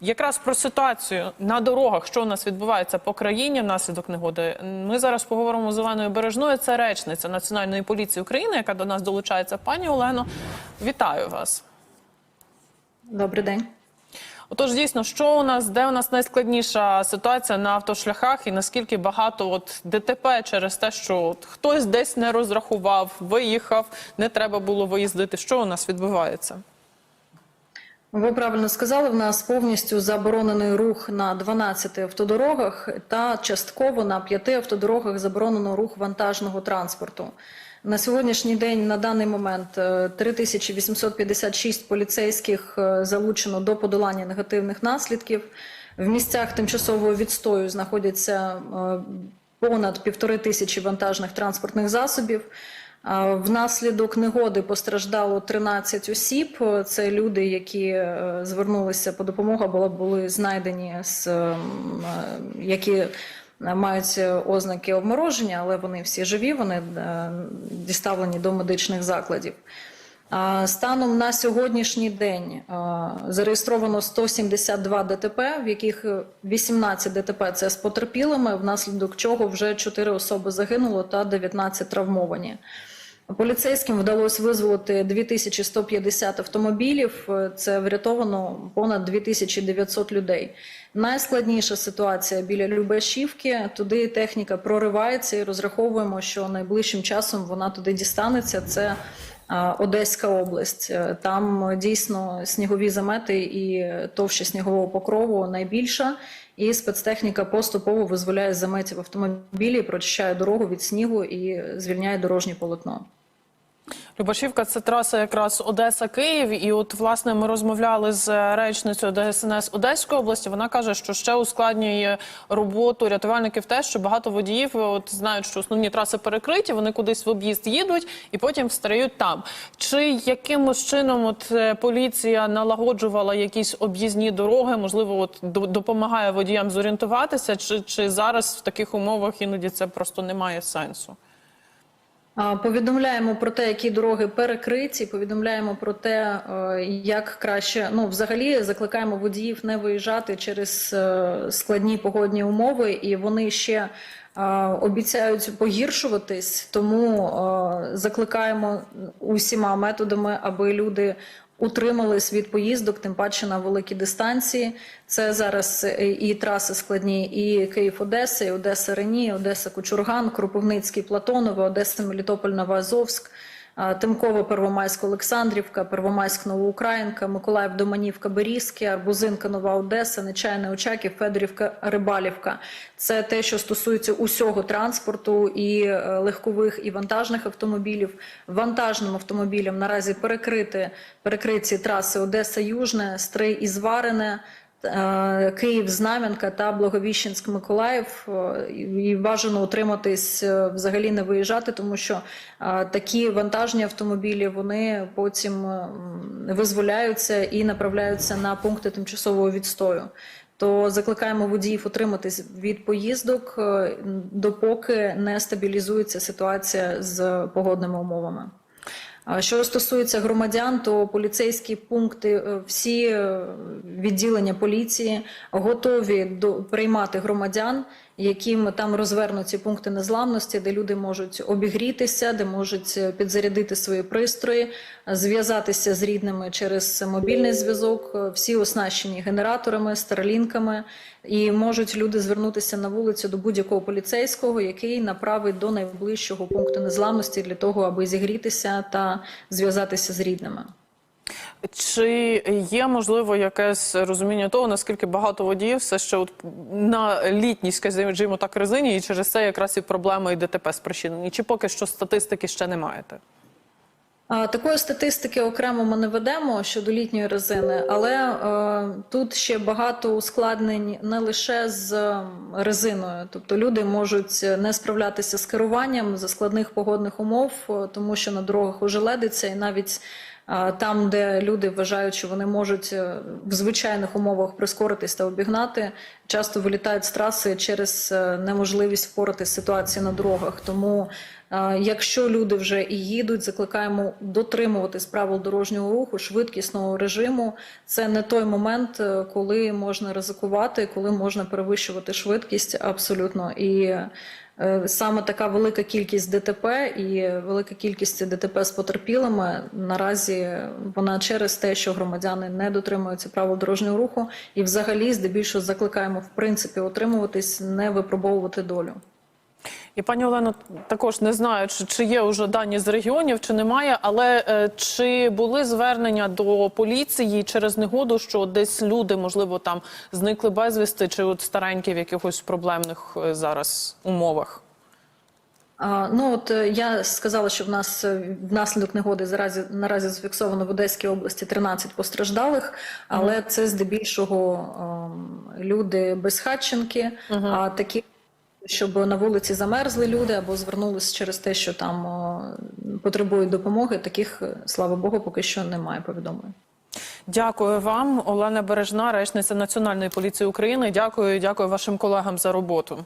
Якраз про ситуацію на дорогах, що у нас відбувається по країні внаслідок негоди. Ми зараз поговоримо з Оленою Бережною. Це речниця Національної поліції України, яка до нас долучається. Пані Олено, вітаю вас. Добрий день. Отож, дійсно, що у нас, де у нас найскладніша ситуація на автошляхах, і наскільки багато от ДТП через те, що от хтось десь не розрахував, виїхав, не треба було виїздити. Що у нас відбувається? Ви правильно сказали, в нас повністю заборонений рух на 12 автодорогах та частково на 5 автодорогах заборонено рух вантажного транспорту. На сьогоднішній день, на даний момент, е, 3856 поліцейських е, залучено до подолання негативних наслідків. В місцях тимчасового відстою знаходяться е, понад півтори тисячі вантажних транспортних засобів. Внаслідок негоди постраждало 13 осіб. Це люди, які е, звернулися по допомогу, або були знайдені з е, які мають ознаки обмороження, але вони всі живі, вони е, діставлені до медичних закладів. Станом на сьогоднішній день зареєстровано 172 ДТП, в яких 18 ДТП це з потерпілими, внаслідок чого вже 4 особи загинуло та 19 травмовані. Поліцейським вдалося визволити 2150 автомобілів. Це врятовано понад 2900 людей. Найскладніша ситуація біля Любешівки. Туди техніка проривається і розраховуємо, що найближчим часом вона туди дістанеться. Це Одеська область. Там дійсно снігові замети і товща снігового покрову найбільша. І спецтехніка поступово визволяє заметів автомобілі, прочищає дорогу від снігу і звільняє дорожнє полотно. Любашівка це траса якраз Одеса-Київ. І от власне ми розмовляли з речницею ДСНС Одеської області. Вона каже, що ще ускладнює роботу рятувальників те, що багато водіїв от знають, що основні траси перекриті, вони кудись в об'їзд їдуть і потім встають там. Чи якимось чином от е, поліція налагоджувала якісь об'їзні дороги? Можливо, от до- допомагає водіям зорієнтуватися, чи, чи зараз в таких умовах іноді це просто не має сенсу? Повідомляємо про те, які дороги перекриті. Повідомляємо про те, е, як краще ну взагалі закликаємо водіїв не виїжджати через е, складні погодні умови, і вони ще е, обіцяють погіршуватись. Тому закликаємо усіма методами, аби люди. Утримались від поїздок, тим паче на великі дистанції. Це зараз е, і траси складні, і Київ-Одеса, і Одеса-Рені, Одеса-Кучурган, Кропивницький, Платонове, Одеса, Мелітополь, Новоазовськ, Тимково, Первомайськ, Олександрівка, Первомайськ, Новоукраїнка, Миколаїв, Доманівка, Берізки, Арбузинка, Нова Одеса, Нечайне, Очаків, Федорівка, Рибалівка. Це те, що стосується усього транспорту і е, легкових і вантажних автомобілів. Вантажним автомобілям наразі перекрити перекриті траси Одеса Южне, Стрий і Зварене. Е, Київ, Знам'янка та Благовіщенськ, Миколаїв. Е, І бажано утриматись, е, взагалі не виїжджати, тому що такі вантажні автомобілі вони потім визволяються і направляються на пункти тимчасового відстою. То закликаємо водіїв утриматись від поїздок, допоки не стабілізується ситуація з погодними умовами. Що стосується громадян, то поліцейські пункти, е, всі е, відділення поліції готові до приймати громадян, яким там розвернуті пункти незламності, де люди можуть обігрітися, де можуть е, підзарядити свої пристрої, зв'язатися з рідними через мобільний зв'язок. Е, Всі оснащені генераторами, старлінками, і можуть люди звернутися на вулицю до будь-якого поліцейського, який направить до найближчого пункту незламності для того, аби зігрітися та зв'язатися з рідними. Чи є можливо якесь розуміння того, наскільки багато водіїв все ще от на літній, скажімо так, резині, і через це якраз і проблеми і ДТП спричинені? Чи поки що статистики ще не маєте? Такої статистики окремо ми не ведемо щодо літньої резини, але е, тут ще багато ускладнень не лише з резиною. Тобто люди можуть не справлятися з керуванням за складних погодних умов, е, тому що на дорогах уже ледиться, і навіть там, де люди вважають, що вони можуть е, в звичайних умовах прискоритись та обігнати, часто вилітають з траси через е, неможливість впоратись з ситуацією на дорогах. Тому Якщо люди вже і їдуть, закликаємо дотримуватись правил дорожнього руху, швидкісного режиму. Це не той момент, е, коли можна ризикувати, коли можна перевищувати швидкість абсолютно. І е, саме така велика кількість ДТП і велика кількість ДТП з потерпілими наразі вона через те, що громадяни не дотримуються правил дорожнього руху, і взагалі здебільшого закликаємо в принципі утримуватись, не випробовувати долю. І пані Олено, також не знаю, чи, чи є вже дані з регіонів, чи немає, але е, чи були звернення до поліції через негоду, що десь люди, можливо, там зникли безвісти, чи от старенькі в якихось проблемних е, зараз умовах? А, Ну от е, я сказала, що в нас е, внаслідок негоди заразі наразі зафіксовано в Одеській області 13 постраждалих, але це здебільшого ем, люди безхатченки, а такі, щоб на вулиці замерзли люди або звернулись через те, що там о, потребують допомоги. Таких, е, слава Богу, поки що немає повідомлень. Дякую вам, Олена Бережна, речниця Національної поліції України. Дякую, дякую вашим колегам за роботу.